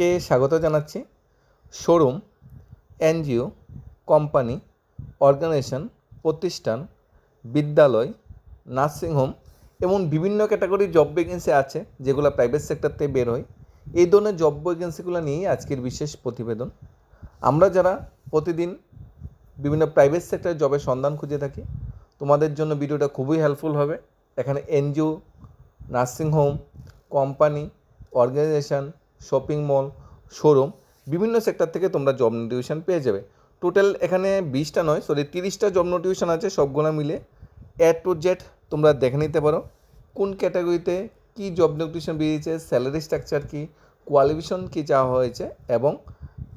প্রত্যেককে স্বাগত জানাচ্ছি? শোরুম, এনজিও, কোম্পানি, অর্গানাইজেশন, প্রতিষ্ঠান, বিদ্যালয় নার্সিংহোম এমন বিভিন্ন ক্যাটাগরির জব ভ্যাকেন্সি আছে যেগুলো প্রাইভেট সেক্টর থেকে বের হয়। এই ধরনের জব ভ্যাকেন্সিগুলো নিয়েই আজকের বিশেষ প্রতিবেদন। আমরা যারা প্রতিদিন বিভিন্ন প্রাইভেট সেক্টরে জবের সন্ধান খুঁজে থাকি, তোমাদের জন্য ভিডিওটা খুবই হেল্পফুল হবে। এখানে NGO nursing home company, organisation shopping mall showroom বিভিন্ন সেক্টর থেকে তোমরা জব নোটিফিকেশান পেয়ে যাবে। টোটাল এখানে বিশটা নয় সরি তিরিশটা জব নোটিফিকেশান আছে সবগুলো মিলে। এ টু জেড তোমরা দেখে নিতে পারো। কোন ক্যাটাগরিতে কী জব নোটিফিকেশান বেরিয়েছে স্যালারি স্ট্রাকচার কী কোয়ালিফিকেশন কী চাওয়া হয়েছে এবং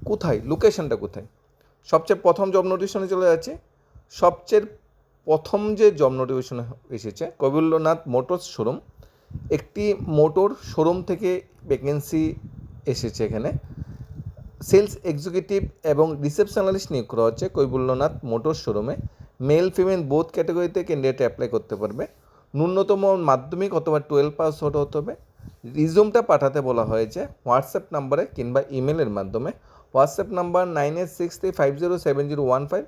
কোথায় লোকেশনটা কোথায়? সবচেয়ে প্রথম জব নোটিফিকেশনে চলে যাচ্ছে। সবচেয়ে প্রথম যে জব নোটিফিকেশন এসেছে কবিউল্লনাথ মোটরস শোরুম। একটি মোটর শোরুম থেকে ভ্যাকেন্সি এসেছে এখানে। সেলস এক্সিকিউটিভ এবং রিসেপশনালিস্ট নিয়োগ করা হচ্ছে কৈবল্যনাথ মোটর শোরুমে মেল ফিমেল বোথ ক্যাটাগরিতে ক্যান্ডিডেট অ্যাপ্লাই করতে পারবে। ন্যূনতম মাধ্যমিক অথবা টুয়েলভ পাস আউট হতে হবে। রিজুমটা পাঠাতে বলা হয়েছে হোয়াটসঅ্যাপ নাম্বারে কিংবা ইমেলের মাধ্যমে। WhatsApp number nine eight six three five zero seven zero one five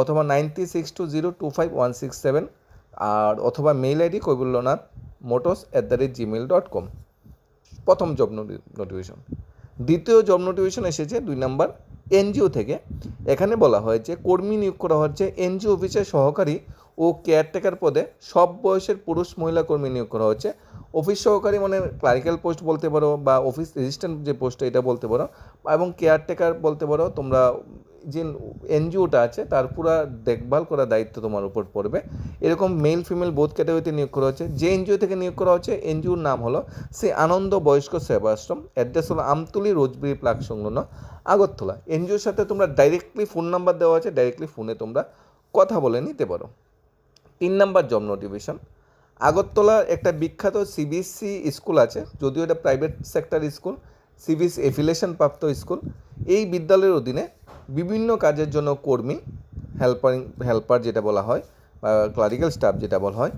অথবা nine three six two zero two five one six seven আর অথবা mail ID Kaibalyanath motors at the rate Gmail dot com প্রথম job notification দ্বিতীয় job notification এসেছে দুই number NGO থেকে। এখানে বলা হয়েছে, কর্মী নিয়োগ করা হচ্ছে এনজিও অফিসের সহকারী ও কেয়ারটেকার পদে। সব বয়সের পুরুষ মহিলা কর্মী নিয়োগ করা হচ্ছে। অফিস সহকারী মানে ক্লারিক্যাল পোস্ট বলতে পারো বা অফিস রেজিস্ট্যান্ট যে পোস্ট এটা বলতে পারো। এবং কেয়ারটেকার বলতে পারো, তোমরা যে এনজিওটা আছে, তার পুরো দেখভাল করার দায়িত্ব তোমার উপর পড়বে। এরকম মেল ফিমেল বোধ ক্যাটাগরিতে নিয়োগ করা হচ্ছে। যে এনজিও থেকে নিয়োগ করা হচ্ছে, এনজিওর নাম হলো সে আনন্দ বয়স্ক সেবা আশ্রম অ্যাড্রেস হলো আমতুলি রোজবিরি প্লাক সংলগ্ন আগরতলা। এনজিওর সাথে তোমরা ডাইরেক্টলি ফোন নাম্বার দেওয়া আছে ডাইরেক্টলি ফোনে তোমরা কথা বলে নিতে পারো। তিন নাম্বার জব নোটিফিকেশন আগরতলার একটা বিখ্যাত সিবিএসসি স্কুল আছে, যদিও এটা private sector school CBSE affiliation প্রাপ্ত স্কুল এই বিদ্যালয়ের অধীনে বিভিন্ন কাজের জন্য কর্মী হেল্পারিং হেল্পার যেটা বলা হয়, বা ক্লারিক্যাল স্টাফ যেটা বলা হয়,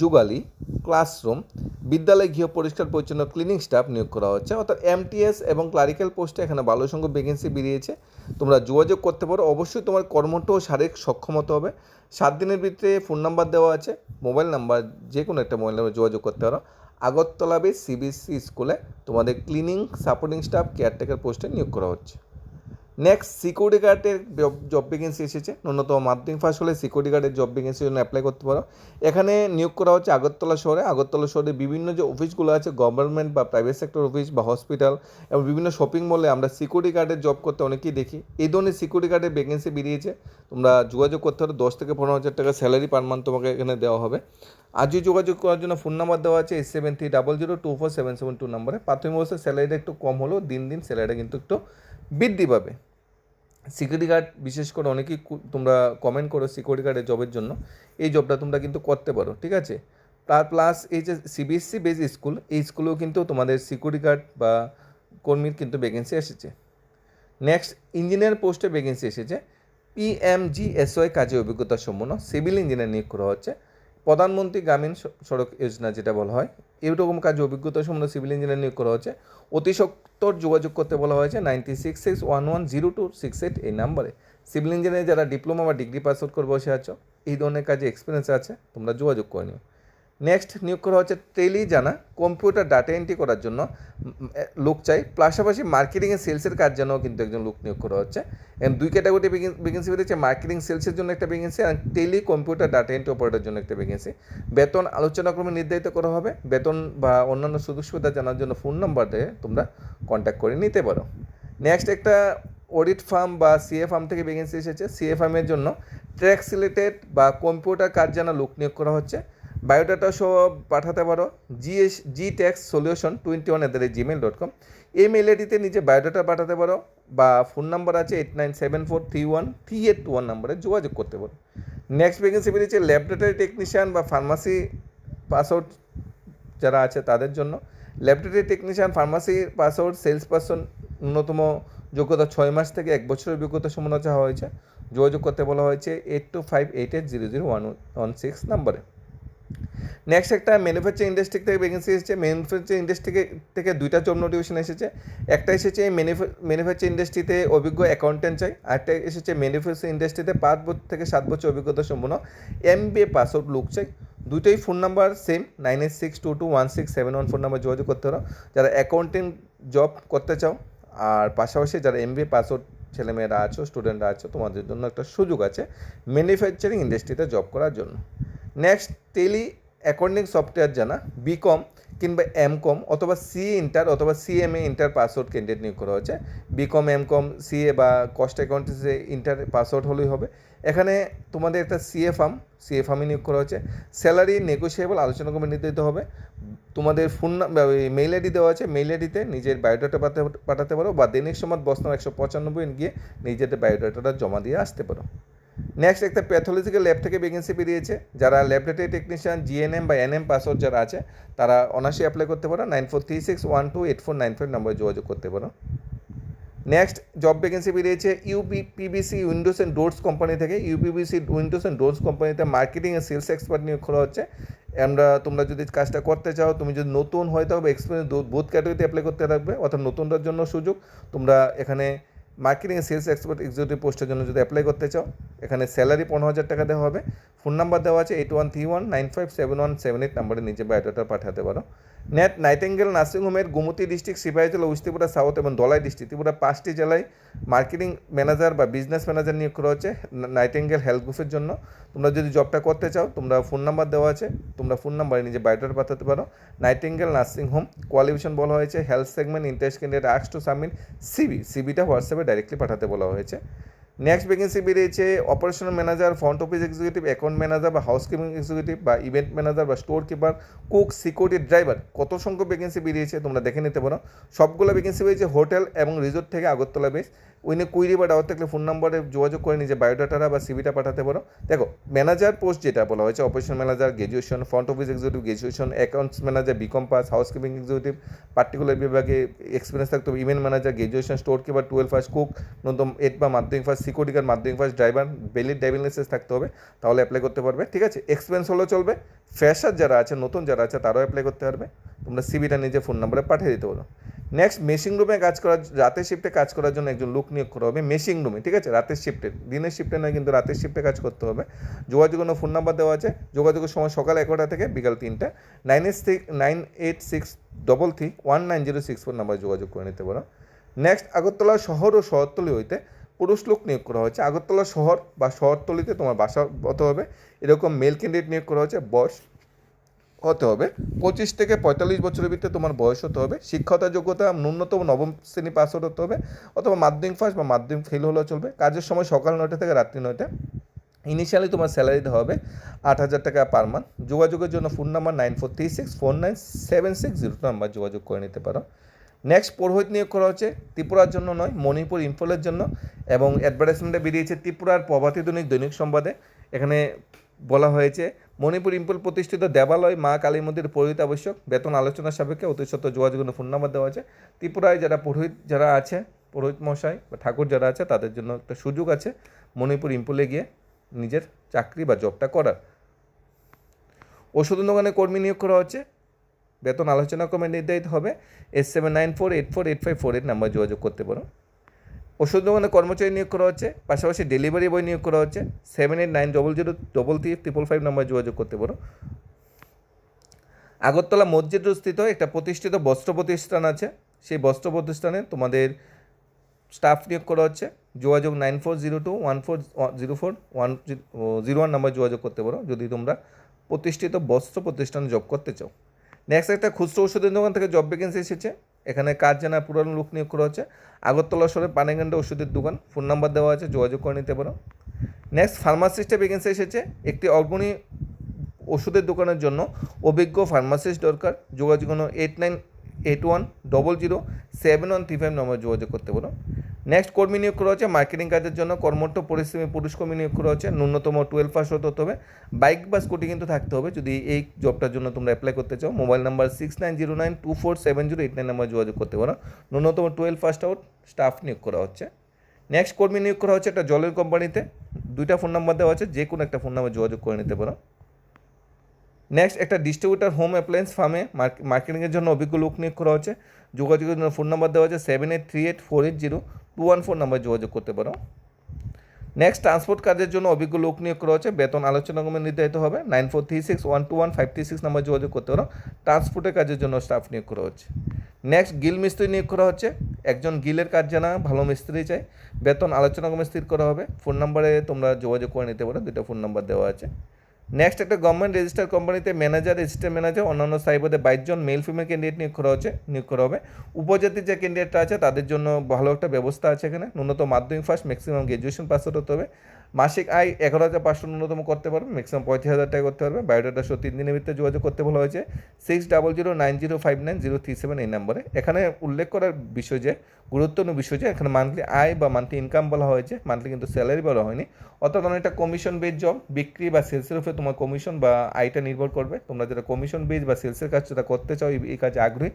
যুগালি ক্লাসরুম বিদ্যালয়ে গৃহ পরিষ্কার পরিচ্ছন্ন ক্লিনিং স্টাফ নিয়োগ করা হচ্ছে। অর্থাৎ এমটিএস এবং ক্লারিক্যাল পোস্টে এখানে ভালো সংখ্যক ভ্যাকেন্সি বেরিয়েছে। তোমরা যোগাযোগ করতে পারো। অবশ্যই তোমার কর্মঠ ও শারীরিক সক্ষমতা হবে। সাত দিনের ভিতরে ফোন নাম্বার দেওয়া আছে মোবাইল নাম্বার যে কোনো একটা মোবাইল নাম্বার যোগাযোগ করতে পারো। আগরতলা বেস সিবিএসসি স্কুলে তোমাদের ক্লিনিং সাপোর্টিং স্টাফ কেয়ারটেকার পোস্টে নিয়োগ করা হচ্ছে। নেক্সট সিকিউরিটি গার্ডের জব ভ্যাকেন্সি এসেছে। ন্যূনতম মাধ্যমিক পাস হলে সিকিউরিটি গার্ডের জব ভ্যাকেন্সির জন্য অ্যাপ্লাই করতে পারো। এখানে নিয়োগ করা হচ্ছে আগরতলা শহরে। আগরতলা শহরে বিভিন্ন যে অফিসগুলো আছে গভর্নমেন্ট বা প্রাইভেট সেক্টর অফিস বা হসপিটাল এবং বিভিন্ন শপিং মলে আমরা সিকিউরিটি গার্ডের জব করতে অনেকেই দেখি। এই ধরনের সিকিউরিটি গার্ডের ভ্যাকেন্সি বেরিয়েছে। তোমরা যোগাযোগ করতে পারো। দশ থেকে পনেরো হাজার টাকা স্যালারি পার মান্থ তোমাকে এখানে দেওয়া হবে। আজই যোগাযোগ করার জন্য ফোন নাম্বার দেওয়া আছে eight seven three double zero two four seven seven two নম্বরে। প্রাথমিক অবস্থায় স্যালারিটা একটু কম হলেও দিন দিন স্যালারিটা কিন্তু একটু বৃদ্ধি পাবে। সিকিউরিটি গার্ড বিশেষ করে অনেকেই তোমরা কমেন্ট করো সিকিউরিটি গার্ডের জবের জন্য। এই জবটা তোমরা কিন্তু করতে পারো, ঠিক আছে? তার প্লাস এই যে সিবিএসসি বেস স্কুল এই স্কুলেও কিন্তু তোমাদের সিকিউরিটি গার্ড বা কর্মীর কিন্তু ভ্যাকেন্সি এসেছে। নেক্সট ইঞ্জিনিয়ার পোস্টে ভ্যাকেন্সি এসেছে। পিএমজিএসওয়াই কাজে অভিজ্ঞতা সম্পন্ন। সিভিল ইঞ্জিনিয়ার নিয়োগ করা হচ্ছে। প্রধানমন্ত্রী গ্রামীণ সড়ক যোজনা যেটা বলা হয়, এরকম কাজ অভিজ্ঞতা সম্পন্ন সিভিল ইঞ্জিনিয়ার নিয়োগ করা হয়েছে। অতি সত্তর যোগাযোগ করতে বলা হয়েছে, ninety six six one one zero two six eight এই নাম্বারে। সিভিল ইঞ্জিনিয়ার যারা ডিপ্লোমা বা ডিগ্রি পাস আউট করে বসে আছো, এই ধরনের কাজে এক্সপিরিয়েন্স আছে, তোমরা যোগাযোগ করে নিও। নেক্সট নিয়োগ করা হচ্ছে টেলি জানা কম্পিউটার ডাটা এন্ট্রি করার জন্য। লোক চাই। পাশাপাশি মার্কেটিং এর সেলসের কাজ জন্য কিন্তু একজন লোক নিয়োগ করা হচ্ছে। এবং দুই ক্যাটাগরি ভ্যাকেন্সি বেরিয়েছে মার্কেটিং সেলসের জন্য একটা ভ্যাকেন্সি আর tele computer data entry operator জন্য একটা ভ্যাকেন্সি বেতন আলোচনাক্রমে নির্ধারিত করা হবে। বেতন বা অন্যান্য সুযোগ সুবিধা জানার জন্য ফোন নাম্বার দিয়ে তোমরা কন্ট্যাক্ট করে নিতে পারো। নেক্সট একটা অডিট ফার্ম বা সিএ ফার্ম থেকে ভ্যাকেন্সি এসেছে। সিএ ফার্মের জন্য ট্র্যাক সিলেটেড বা কম্পিউটার কাজ জানা লোক নিয়োগ করা হচ্ছে। বায়োডাটা সহ পাঠাতে পারো। GS G tax solution twenty one at the rate Gmail dot com এই মেল আইডিতে নিজে বায়োডাটা পাঠাতে পারো বা ফোন নাম্বার আছে eight nine seven four three one three eight two one নাম্বারে যোগাযোগ করতে পারো। নেক্সট ভ্যাকেন্সি বেরিয়েছে ল্যাবরেটরি টেকনিশিয়ান বা ফার্মাসি পাস আউট যারা আছে তাদের জন্য। Laboratory technician pharmacy pass out sales person ন্যূনতম যোগ্যতা ছয় মাস থেকে এক বছরের যোগ্যতা চাওয়া হয়েছে। যোগাযোগ করতে বলা হয়েছে eight two five eight eight zero zero one one six নাম্বারে। নেক্সট একটা ম্যানুফ্যাকচারিং ইন্ডাস্ট্রি থেকে ভ্যাকেন্সি এসেছে। ম্যানুফ্যাকচারিং ইন্ডাস্ট্রি থেকে দুইটা জব নোটিফিকেশন এসেছে। একটা এসেছে ম্যানুফ্যাকচারিং ইন্ডাস্ট্রিতে অভিজ্ঞ অ্যাকাউন্টেন্ট চাই। আরেকটা এসেছে ম্যানুফ্যাকচারিং ইন্ডাস্ট্রিতে পাঁচ বছর থেকে সাত বছর অভিজ্ঞতা সম্পন্ন M B A pass out লোক চাই। দুটোই phone number same nine eight six two two one six seven one phone number যোগাযোগ করতে পারো। যারা অ্যাকাউন্টেন্ট জব করতে চাও, আর পাশাপাশি যারা M B A pass out ছেলেমেয়েরা আছো স্টুডেন্টরা আছো, তোমাদের জন্য একটা সুযোগ আছে ম্যানুফ্যাকচারিং ইন্ডাস্ট্রিতে জব করার জন্য। নেক্সট টেলি অ্যাকর্ডিং সফটওয়্যার জানা বিকম কিংবা এম কম অথবা সি ইন্টার অথবা সিএমএ ইন্টার পাসওয়ার্ড ক্যান্ডিডেট নিয়োগ করা হচ্ছে B Com M Com CA বা কস্ট অ্যাকাউন্টেন্সি ইন্টার পাসওয়ার্ড হলেই হবে। এখানে তোমাদের একটা সিএ ফার্ম সিএ ফার্মে নিয়োগ করা হয়েছে। স্যালারি নেগোসিয়েবল আলোচনা করে নিতে হবে। তোমাদের ফোন মেইল আইডি দেওয়া আছে। মেইল আইডিতে নিজের বায়োডাটা পাঠাতে পারো বা দৈনিক সমাজ বস্তাম একশো পঁচানব্বই গিয়ে নিজেদের বায়োডাটাটা জমা দিয়ে আসতে পারো। নেক্সট একটা প্যাথোলজিক্যাল ল্যাব থেকে ভ্যাকেন্সি বেরিয়েছে। যারা ল্যাবরেটরি টেকনিশিয়ান জিএনএম বা এনএম পাসওয়ার্ড যারা আছে, তারা অনার্সে অ্যাপ্লাই করতে পারো। Nine four three six one two eight four nine five নম্বরে যোগাযোগ করতে পারো। নেক্সট জব ভ্যাকেন্সি বেরিয়েছে UP PVC windows and doors company থেকে। ইউপিবিসি উইন্ডোজ অ্যান্ড ডোরস কোম্পানিতে মার্কেটিং অ্যান্ড সেলস এক্সপার্ট নিয়োগ করা হচ্ছে। আমরা, তোমরা যদি কাজটা করতে চাও, তুমি যদি নতুন হয়তো হবে এক্সপিরিয়েন্স বুথ ক্যাটাগরিতে অ্যাপ্লাই করতে থাকবে। অর্থাৎ নতুনটার জন্য সুযোগ। তোমরা এখানে মার্কেটিং সেলস এক্সপার্ট এক্সিকিউটিভ পোস্টের জন্য যদি অ্যাপ্লাই করতে চাও, এখানে স্যালারি পনেরো হাজার টাকা দেওয়া হবে। ফোন নাম্বার দেওয়া আছে eight one three one nine five seven one seven eight নাম্বারে নিজে বায়োডাটা পাঠাতে পারো। নেট নাইটেঙ্গেল নার্সিংহোমের গোমতী ডিস্ট্রিক্ট সিপাহীজলা উস ত্রিপুরা সাউথ এবং দলাই ডিস্ট্রিক্ট ত্রিপুরা পাঁচটি জেলায় মার্কেটিং ম্যানেজার বা বিজনেস ম্যানেজার নিয়োগ করা হচ্ছে নাইটেঙ্গেল হেলথ গ্রুপের জন্য। তোমরা যদি জবটা করতে চাও, তোমরা ফোন নাম্বার দেওয়া আছে, তোমরা ফোন নাম্বারে নিজে বায়োডাটা পাঠাতে পারো। নাইটেঙ্গেল নার্সিং হোম কোয়ালিফিকেশন বলা হয়েছে হেলথ সেগমেন্ট ইন্টারেস্ট ক্যান্ডিডেট আক্স টু সাবমিট সিবি সিবিটা হোয়াটসঅ্যাপে ডাইরেক্টলি পাঠাতে বলা হয়েছে। নেক্সট ভ্যাকেন্সি বেরিয়েছে operational manager front office executive account manager বা হাউসকিপিং এক্সিকিউটিভ বা ইভেন্ট ম্যানেজার বা store keeper cook security driver কত সংখ্যক ভ্যাকেন্সি বেরিয়েছে তোমরা দেখে নিতে পারো। সবগুলো ভ্যাকেন্সি বেরিয়েছে হোটেল এবং রিসোর্ট থেকে আগরতলা বেস উইনে কুইরি বা ডাওয়ার থাকলে ফোন নম্বরে যোগাযোগ করে নিজে বায়োডাটারা বা সিভিটা পাঠাতে পারো। দেখো, ম্যানেজার পোস্ট যেটা বলা হয়েছে operation manager graduation front office executive graduation accounts manager B Com pass housekeeping executive particular বিভাগে এক্সপিরিয়েন্স থাকতে হবে event manager graduation store keeper twelve first cook নতুন এট বা মাধ্যমিক ফার্স্ট সিকিউরিটি গার্ড মাধ্যমিক ফার্স্ট ড্রাইভার বেলির ড্রাইভিং লাইসেন্স থাকতে হবে, তাহলে অ্যাপ্লাই করতে পারবে। ঠিক আছে এক্সপিরিয়েন্স হলেও চলবে ফ্রেশার যারা আছে, নতুন যারা আছে, তারাও অ্যাপ্লাই করতে পারবে, তোমরা সিভিটা নিজে ফোন নম্বরে পাঠিয়ে দিতে পারো। নেক্সট মেশিং রুমে কাজ করার রাতের শিফটে কাজ করার জন্য একজন লোক নিয়োগ করা হবে মেশিং রুমে ঠিক আছে? রাতের শিফটে দিনের শিফটে নয়, কিন্তু রাতের শিফটে কাজ করতে হবে। যোগাযোগের ফোন নাম্বার দেওয়া আছে। যোগাযোগের সময় সকাল এগারোটা থেকে বিকাল তিনটা। Nine eight six nine eight six double three one nine zero six four number যোগাযোগ করে নিতে পারো। নেক্সট আগরতলা শহর ও শহরতলি হইতে পুরুষ লোক নিয়োগ করা হয়েছে। আগরতলা শহর বা শহরতলিতে তোমার বাসা হতে হবে। এরকম মেল ক্যান্ডিডেট নিয়োগ করা হয়েছে বয়স হতে হবে। পঁচিশ থেকে পঁয়তাল্লিশ বছরের ভিতরে তোমার বয়স হতে হবে। শিক্ষতা যোগ্যতা ন্যূনতম নবম শ্রেণি পাস হতে হবে অথবা মাধ্যমিক ফার্স্ট বা মাধ্যমিক ফেল হলেও চলবে। কাজের সময় সকাল নয়টা থেকে রাত্রি নয়টা। ইনিশিয়ালি তোমার স্যালারি দেওয়া হবে আট হাজার টাকা পার মান্থ যোগাযোগের জন্য phone number nine four three six four nine seven six zero number যোগাযোগ করে নিতে পারো। নেক্সট পুরোহিত নিয়োগ করা হচ্ছে ত্রিপুরার জন্য নয়, মণিপুর ইম্ফলের জন্য এবং অ্যাডভার্টাইজমেন্টে বেরিয়েছে ত্রিপুরার প্রভাতী দৈনিক দৈনিক সংবাদে। এখানে বলা হয়েছে মণিপুর ইম্পল প্রতিষ্ঠিত দেবালয় মা কালী মন্দির পুরোহিত আবশ্যক। বেতন আলোচনার সাপেক্ষে অতি সত্য যোগাযোগের ফোন নাম্বার দেওয়া আছে। ত্রিপুরায় যারা পুরোহিত, যারা আছে, পুরোহিত মশাই বা ঠাকুর যারা আছে, তাদের জন্য একটা সুযোগ আছে মণিপুর ইম্পলে গিয়ে নিজের চাকরি বা জবটা করার। ওষুধ দোকানে কর্মী নিয়োগ করা হচ্ছে। বেতন আলোচনা ক্রমে নির্ধারিত হবে। S seven nine four eight four eight five four eight number যোগাযোগ করতে পারো। ওষুধ দোকানে কর্মচারী নিয়োগ করা হচ্ছে, পাশাপাশি ডেলিভারি বয় নিয়োগ করা হচ্ছে। Seven eight nine double zero double three triple five number যোগাযোগ করতে পারো। আগরতলা মসজিদ স্থিত একটা প্রতিষ্ঠিত বস্ত্র প্রতিষ্ঠান আছে। সেই বস্ত্র প্রতিষ্ঠানে তোমাদের স্টাফ নিয়োগ করা হচ্ছে। যোগাযোগ nine four zero two one four zero four one zero one number যোগাযোগ করতে পারো। যদি তোমরা প্রতিষ্ঠিত বস্ত্র প্রতিষ্ঠানে জব করতে চাও। নেক্সট একটা খুচরো ওষুধের দোকান থেকে জব ভ্যাকেন্সি এসেছে। এখানে কাজ জানা পুরানো লোক নিয়োগ করা হচ্ছে। আগরতলা শহরে পানিগান্ডা ওষুধের দোকান ফোন নাম্বার দেওয়া আছে, যোগাযোগ করে নিতে পারো। নেক্সট ফার্মাসিস্টে ভ্যাকেন্সি এসেছে। একটি অগ্রণী ওষুধের দোকানের জন্য অভিজ্ঞ ফার্মাসিস্ট দরকার। যোগাযোগ eight nine eight one double zero seven one three five নম্বরে যোগাযোগ করতে পারো। নেক্সট কর্মী নিয়োগ করা হচ্ছে মার্কেটিং কাজের জন্য। কর্মঠ পরিশ্রমী পুরুষ কর্মী নিয়োগ করা হচ্ছে। ন্যূনতম টুয়েলভ পাস হতে হবে। বাইক বা স্কুটি কিন্তু থাকতে হবে। যদি এই জবটার জন্য তোমরা অ্যাপ্লাই করতে চাও mobile number six nine zero nine two four seven zero eight nine number যোগাযোগ করতে পারো। ন্যূনতম টুয়েলভ ফার্স্ট আউট স্টাফ নিয়োগ করা হচ্ছে। নেক্সট কর্মী নিয়োগ করা হচ্ছে একটা জলের কোম্পানিতে। দুইটা ফোন নাম্বার দেওয়া আছে। যে কোনো একটা ফোন নাম্বার যোগাযোগ করে নিতে পারো। নেক্সট একটা ডিস্ট্রিবিউটার হোম অ্যাপ্লায়েন্স ফার্মে মার্কেটিংয়ের জন্য অভিজ্ঞ লোক নিয়োগ করা হচ্ছে। যোগাযোগের জন্য ফোন নাম্বার দেওয়া হচ্ছে seven eight three eight four eight zero two one four number যোগাযোগ করতে পারো। নেক্সট ট্রান্সপোর্ট কাজের জন্য অভিজ্ঞ লোক নিয়োগ করা হচ্ছে। বেতন আলোচনা ক্রমে নির্ধারিত হবে। Nine four three six one two one five three six number যোগাযোগ করতে পারো। ট্রান্সপোর্টের কাজের জন্য স্টাফ নিয়োগ করা হচ্ছে। নেক্সট গিল মিস্ত্রি নিয়োগ করা হচ্ছে। একজন গিলের কাজ জানা ভালো মিস্ত্রি চাই। বেতন আলোচনা ক্রমে স্থির করা হবে। ফোন নাম্বারে তোমরা যোগাযোগ করে নিতে পারো। দুটো ফোন নাম্বার দেওয়া আছে। নেক্সট একটা গভর্নমেন্ট রেজিস্টার কোম্পানিতে ম্যানেজার রেজিস্টার ম্যানেজার অন্যান্য সাইবারে বাইশ জন মেল ফিমেল ক্যান্ডিডেট নিয়োগ করা হচ্ছে, নিয়োগ করা হবে। উপজাতির যে ক্যান্ডিডেটরা আছে, তাদের জন্য ভালো একটা ব্যবস্থা আছে এখানে। ন্যূনতম মাধ্যমিক ফার্স্ট ম্যাক্সিমাম গ্র্যাজুয়েশন পাস হতে হবে। মাসিক আয় এগারো হাজার পাঁচশো ন্যূনতম করতে পারবে ম্যাক্সিমাম পঁয়ত্রিশ হাজার টাকা করতে পারবে। বায়োডাটা সহ তিন দিনের ভিতরে যোগাযোগ করতে বলা হয়েছে। Six double zero nine zero five nine zero three seven এই নম্বরে। এখানে উল্লেখ করার বিষয় যে, গুরুত্বপূর্ণ বিষয় যে, এখানে মান্থলি আয় বা মান্থলি ইনকাম বলা হয়েছে। মান্থলি কিন্তু স্যালারি বলা হয়নি। অর্থাৎ অনেকটা কমিশন বেজ জব বিক্রি বা সেলসের উপরে তোমার কমিশন বা আয়টা নির্ভর করবে। তোমরা যেটা কমিশন বেজ বা সেলসের কাজ যেটা করতে চাও এই কাজে আগ্রহী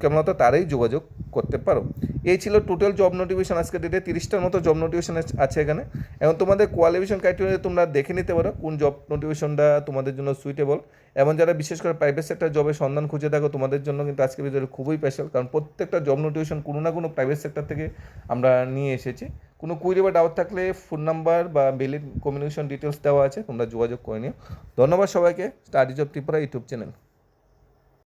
কেমন তারাই যোগাযোগ করতে পারো। এই ছিল টোটাল জব নোটিফিকেশন আজকে ডেটে তিরিশটার মতো জব নোটিফিকেশন আছে এখানে। এবং তোমাদের কোয়ালিফিকেশন ক্রাইটেরিয়া তোমরা দেখে নিতে পারো কোন জব নোটিফিকেশনটা তোমাদের জন্য সুইটেবল এবং যারা বিশেষ করে প্রাইভেট সেক্টর জবের সন্ধান খুঁজে থাকো, তোমাদের জন্য কিন্তু আজকে ভিডিওটা খুবই স্পেশাল কারণ প্রত্যেকটা জব নোটিফিকেশন কোনো না কোনো প্রাইভেট সেক্টর থেকে আমরা নিয়ে এসেছি। কোনো কুইরি বা ডাউট থাকলে ফোন নাম্বার বা বেলির কমিউনিকেশন ডিটেলস দেওয়া আছে, তোমরা যোগাযোগ করে নিও। ধন্যবাদ সবাইকে। Study job Tripura YouTube channel